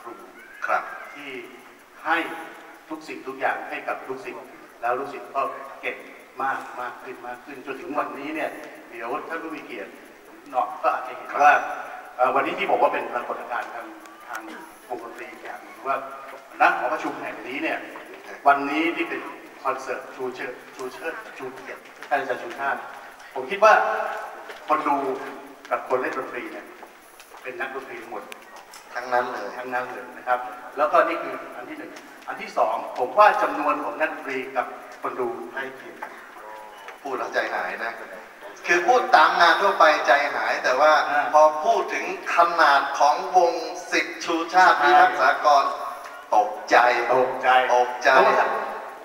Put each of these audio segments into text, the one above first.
ครูครับที่ให้ทุกสิ่งทุกอย่างให้กับลูกศิษย์แล้วลูกศิษย์ก็เก่งมากมากขึ้นมากขึ้นจนถึงวันนี้เนี่ยเดี๋ยวท่านผู้มีเกียรติเนาะก็อาจจะเห็นว่าวันนี้ที่บอกว่าเป็นปรากฏการณ์ทางทางวงดนตรีอย่างว่าณหอประชุมแห่งนี้เนี่ยวันนี้ที่เป็นคอนเสิร์ตชูเชิดชูเชิดชูเกียรติท่านอาจารย์ชูชาติผมคิดว่าคนดูกับคนเล่นดนตรีเนี่ยเป็นนักดนตรีหมด ทั้งนั้นเลยทั้งนั้นเลยนะครับ แล้วก็นี่คืออันที่หนึ่งอันที่สองผมว่าจำนวนของนักดนตรีกับคนดูใกล้เคียงกันพูดแล้วใจหายนะ คือพูดตามงานทั่วไปใจหาย แต่ว่าอ่าพอพูดถึงขนาดของวงสิทธิชูชาติใช่พิทักษ์สากรตกใจตกใจตกใจเพราะว่า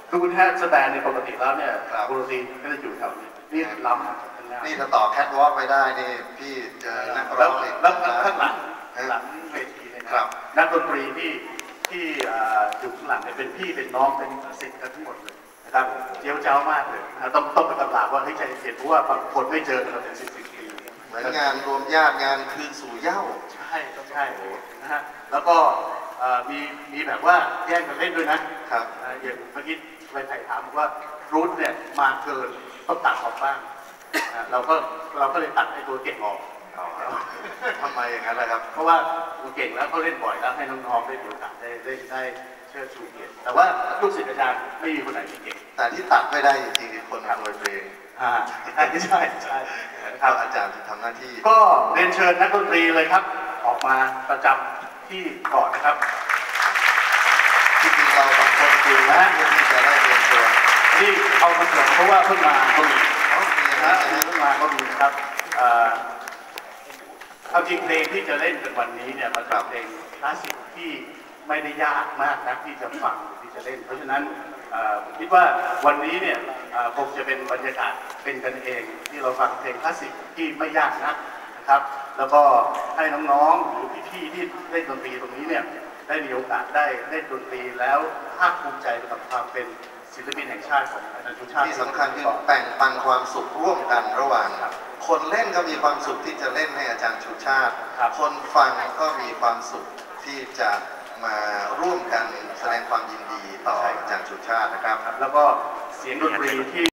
คือคุณแท้แสดงในปกติแล้วเนี่ยครับวงดนตรีก็จะอยู่แถวนี้นี่ล้ำมาจากข้างหน้านี่ถ้าต่อแคทวอล์กไปได้นี่พี่เจอนักแล้ร้วองอีกแล้วข้างหลังฮะ หลังเวทีเนี่ยนะครับ นักดนตรีที่ที่อ่าอยู่ข้างหลังเนี่ยเป็นพี่เป็นน้องเป็นศิษย์กันทั้งหมดเลยนะครับเจียวเจ้ามากเลยนะต้องต้องไปตำราว่าให้ใจเย็นเพราะว่าบางคนไม่เจอกันมาเป็นสิบสิบปีเหมือนงานรวมญาติงานคืนสู่เหย้าใช่ใช่นะฮะแล้วก็เอ่อมีมีแบบว่าแย่งกันเล่นด้วยนะครับอ่าอย่างเมื่อกี้ไปถ่ายถามบอกว่ารูทเนี่ยมาเกินต้องตัดออกบ้างอ่าเราก็เราก็เลยตัดไอ้ตัวเก่งออก ทำไมอย่างนั้นล่ะครับ เพราะว่าตัวเก่งแล้วเขาเล่นบ่อยแล้วให้น้องๆได้มีโอกาสได้ได้ได้เชิดชูเกียรติแต่ว่าลูกศิษย์อาจารย์ไม่มีคนไหนที่เก่งแต่ที่ตัดไม่ได้จริงๆคือคนอำนวยเพลงอ่าใช่ใช่ใช่นะคครัรับบอาจารย์จะทำหน้าที่ ก็เรียนเชิญนักดนตรีเลยครับ ออกมาประจำที่ก่อนนะครับที่จริงเราสองคนคุยนะเพื่อที่จะได้เตรียมตัวที่เอามาเสริมเพราะว่าเพิ่งมาก็มีอ๋อมีอย่างนะนั้นนะเพิ่งมาก็มีนะครับ เอ่อเอาจริงเพลงที่จะเล่นกันวันนี้เนี่ยมันเป็นเพลงคลาสสิกที่ไม่ได้ยากมากนะที่จะฟังหรือที่จะเล่น เพราะฉะนั้นเอ่อผมคิดว่าวันนี้เนี่ยเอ่อคงจะเป็นบรรยากาศเป็นกันเอง ที่เราฟังเพลงคลาสสิกที่ไม่ยากนักนะครับ แล้วก็ให้น้องๆหรือพี่ๆที่เล่นดนตรีตรงนี้เนี่ยได้มีโอกาสได้เล่นดนตรีแล้วภาคภูมิใจไปกับความเป็นศิลปินแห่งชาติของอาจารย์ชูชาติที่สำคัญคือแบ่งปันความสุขร่วมกันระหว่าง ครับคนเล่นก็มีความสุขที่จะเล่นให้อาจารย์ชูชาติครับคนฟังก็มีความสุขที่จะมาร่วมกันแสดงความยินดีต่ออาจารย์ชูชาตินะครับ แล้วก็เสียงดนตรีที่